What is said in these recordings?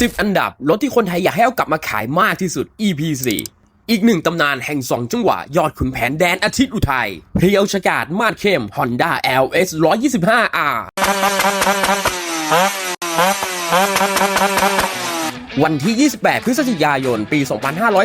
10 อันดับรถที่คนไทยอยากให้เอากลับมาขายมากที่สุด EP 4อีกหนึ่งตำนานแห่งสองจังหวะ ยอดขุนแผนแดนอาทิตย์อุทัยเพรียวชกาดมาดเข้ม Honda LS 125R วันที่ 28 พฤศจิกายน ปี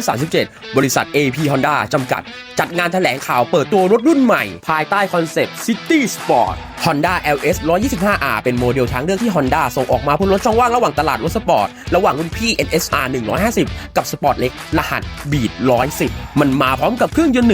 2537 บริษัท AP Honda จำกัด จัดงานแถลงข่าวเปิดตัวรถรุ่นใหม่ ภายใต้คอนเซปต์ City Sport Honda LS 125R เป็นโมเดลทางเลือกที่ Honda ส่งออกมาเพื่อลดช่องว่างระหว่างตลาดรถสปอร์ต ระหว่างรุ่นพี่ NSR 150 กับสปอร์ตเล็ก รหัส Beat 110 มันมาพร้อมกับเครื่องยนต์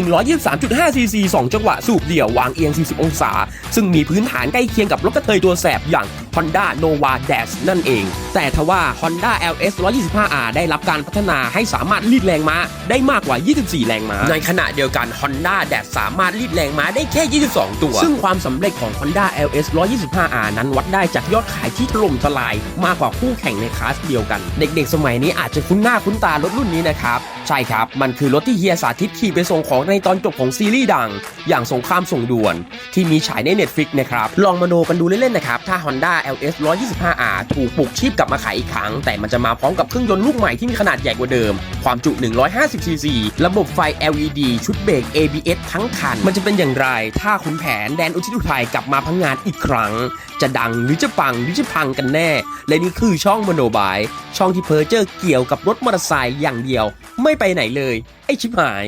123.5 cc 2 จังหวะสูบเดี่ยววางเอียง 40 องศา ซึ่งมีพื้นฐานใกล้เคียงกับรถกระเทยตัวแสบอย่าง Honda Nova Dash นั่นเอง แต่ทว่า Honda LS 125R ได้รับการพัฒนาให้สามารถรีดแรงม้าได้มากกว่า 24 แรงม้า ในขณะเดียวกัน Honda Dash สามารถรีดแรงม้าได้แค่ 22 ตัว ซึ่งความสำเร็จของ Honda LS 125R นั้นวัดได้จากยอดขายที่ถล่มทลายมากกว่าคู่แข่งในคลาสเดียวกัน เด็กๆ สมัยนี้อาจจะคุ้นหน้าคุ้นตารถรุ่นนี้นะครับ ใช่ครับ มันคือรถที่เฮียสาธิตขี่ไปส่งของในตอนจบของซีรีส์ดัง อย่างสงครามส่งด่วน ที่มีฉายใน Netflix นะครับ ลองมาโนกันดูเล่นๆนะครับ ถ้า Honda LS 125R ถูกปลุกชีพกลับมาขายอีกครั้ง แต่มันจะมาพร้อมกับเครื่องยนต์ลูกใหม่ที่มีขนาดใหญ่กว่าเดิม ความจุ 150cc ระบบไฟ LED ชุดเบรก ABS ทั้งคัน มันจะเป็นอย่างไร ถ้าขุนแผนแดนอุทิศอุทัยกลับมาพังงานอีกครั้ง จะดังหรือจะปังหรือจะพังกันแน่ และนี่คือช่องมโนบาย ช่องที่เพอเจอร์เกี่ยวกับรถมอเตอร์ไซค์อย่างเดียว ไม่ไปไหนเลย ไอชิบหาย